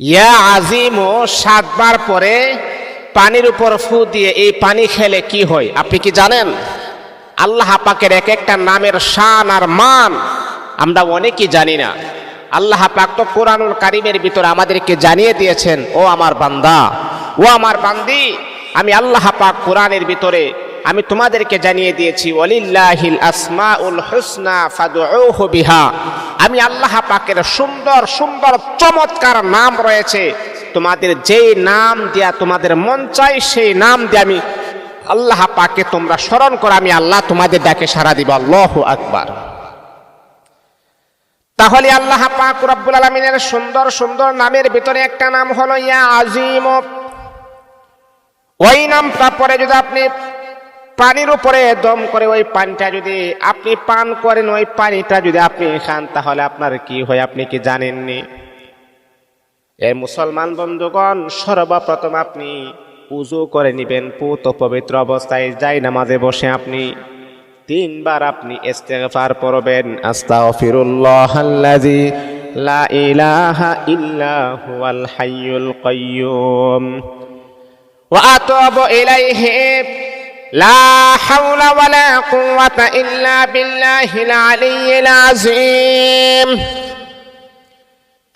ইয়া আজিম ও সাতবার পরে পানির উপর ফু দিয়ে এই পানি খেলে কি হয়? আপনি কি জানেন? আল্লাহ পাকের এক একটা নামের শান আর মান আমরা অনেকেই জানি না। আল্লাহ পাক তো কোরআনুল কারিমের ভিতরে আমাদেরকে জানিয়ে দিয়েছেন, ও আমার বান্দা, ও আমার বান্দি, আমি আল্লাহ পাক কোরআনের ভিতরে আমি তোমাদেরকে জানিয়ে দিয়েছি, ওয়ালিল্লাহিল আসমাউল হুসনা ফাদউহু বিহা। আমি আল্লাহ পাকের সুন্দর সুন্দর, চমৎকার নাম রয়েছে। তোমাদের যেই নাম দিয়া তোমাদের মন চাই, সেই নাম দিয়ে আমি আল্লাহ পাকে তোমরা স্মরণ করো। আমি আল্লাহ তোমাদের ডাকে সারা দিব। আল্লাহ আকবার। তাহলে আল্লাহ পাক রব্বুল আলমিনের সুন্দর সুন্দর নামের ভিতরে একটা নাম হলো ইয়া আজিম। ওই নামটা পরে যদি আপনি পানির উপরে দম করে ওই পানিটা যদি আপনি পান করেন, ওই পানিটা যদি আপনি খান, তাহলে আপনার কি হয় আপনি কি জানেননি? এ মুসলমান বন্ধুগণ, সর্বপ্রথম আপনি উজু করে নিবেন, পুত পবিত্র অবস্থায় যাই নামাজে বসে আপনি। তিনবার আপনি ইস্তেগফার পড়বেন, আস্তাগফিরুল্লাহ লা ইলাহা ইল্লা হুয়াল হাইয়ুল কাইয়্যুম ওয়া ইলাইহি। লা হাওলা ওয়ালা কুওয়াতা ইল্লা বিল্লাহিল আলিয়্যিল আযীম।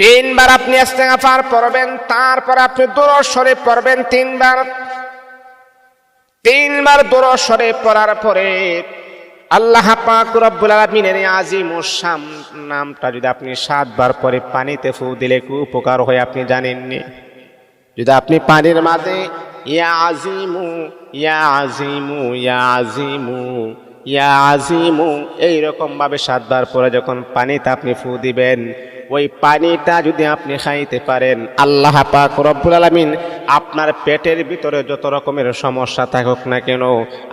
তিনবার আপনি ইস্তেগফার পড়বেন, তারপর আপনি শরীফ পড়বেন তিনবার। তিনবার শরীফ পড়ার পরে আল্লাহ পাক রব্বুল আলামিনের আজিম শাম নামটা যদি আপনি সাতবার পরে পানিতে ফু দিলে কি উপকার হয়, আপনি জানেননি। যদি আপনি পানির মাঝে ইয়া আজিমু ইয়া আজিমু ইয়া আজিমু ইয়া আজিমু। এইরকম ভাবে সাতবার পরে যখন পানিতে আপনি ফু দিবেন, ওই পানিটা যদি আপনি খাইতে পারেন, আল্লাহ পাক রব্বুল আলামিন আপনার পেটের ভিতরে যত রকমের সমস্যা থাকুক না কেন,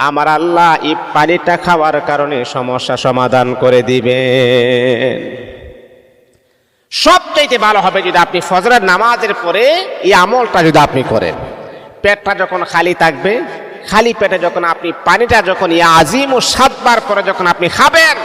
আমার আল্লাহ এই পানিটা খাওয়ার কারণে সমস্যা সমাধান করে দিবেন। সবচাইতে ভালো হবে যদি আপনি ফজরের নামাজের পরে এই আমলটা যদি আপনি করেন। পেটটা যখন খালি থাকবে, খালি পেটে যখন আপনি পানিটা যখন ইয়া আজিম ও সাতবার পরে যখন আপনি খাবেন,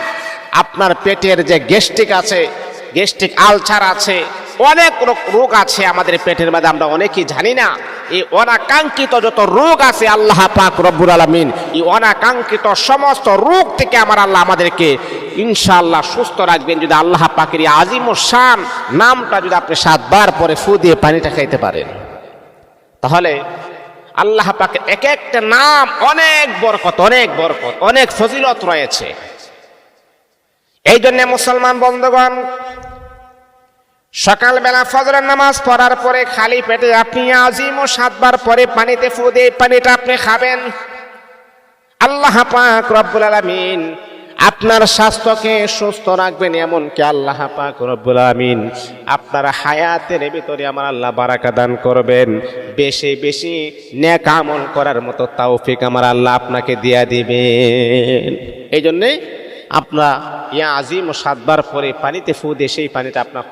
আপনার পেটের যে গ্যাস্ট্রিক আছে, গ্যাস্ট্রিক আলসার আছে, অনেক রোগ- আছে আমাদের পেটের মধ্যে, আমরা অনেকেই জানি না। এই অনাকাঙ্ক্ষিত যত রোগ আছে, আল্লাহ পাক রব্বুল আলমিন এই অনাকাঙ্ক্ষিত সমস্ত রোগ থেকে আমার আল্লাহ আমাদেরকে ইনশাআল্লাহ সুস্থ রাখবেন, যদি আল্লাহ পাকের এই আজিম ও শান নামটা যদি আপনি সাতবার পরে ফু দিয়ে পানিটা খাইতে পারেন। তাহলে আল্লাহ পাকে এক একটা নাম অনেক বরকত অনেক বরকত, অনেক ফজিলত রয়েছে। এই জন্য মুসলমান বন্ধুগণ, সকালবেলা ফজরের নামাজ পড়ার পরে খালি পেটে আপনি আজিম ও সাতবার পরে পানিতে ফু দিয়ে পানিটা আপনি খাবেন। আল্লাহ পাক রব্বুল আলামিন আপনার স্বাস্থ্যকে সুস্থ রাখবেন এমনকি আল্লাহ পাক রব্বুল আমিন আপনার হায়াতের ভিতরে আমার আল্লাহ বারাকা দান করবেন। বেশি বেশি নেক আমল করার মতো তাওফিক আমার আল্লাহ আপনাকে দিয়া দিবেন। এই জন্যে আপনার ইয়া আজিম সাতবার পরে পানিতে ফু দিয়ে সেই পানিটা আপনার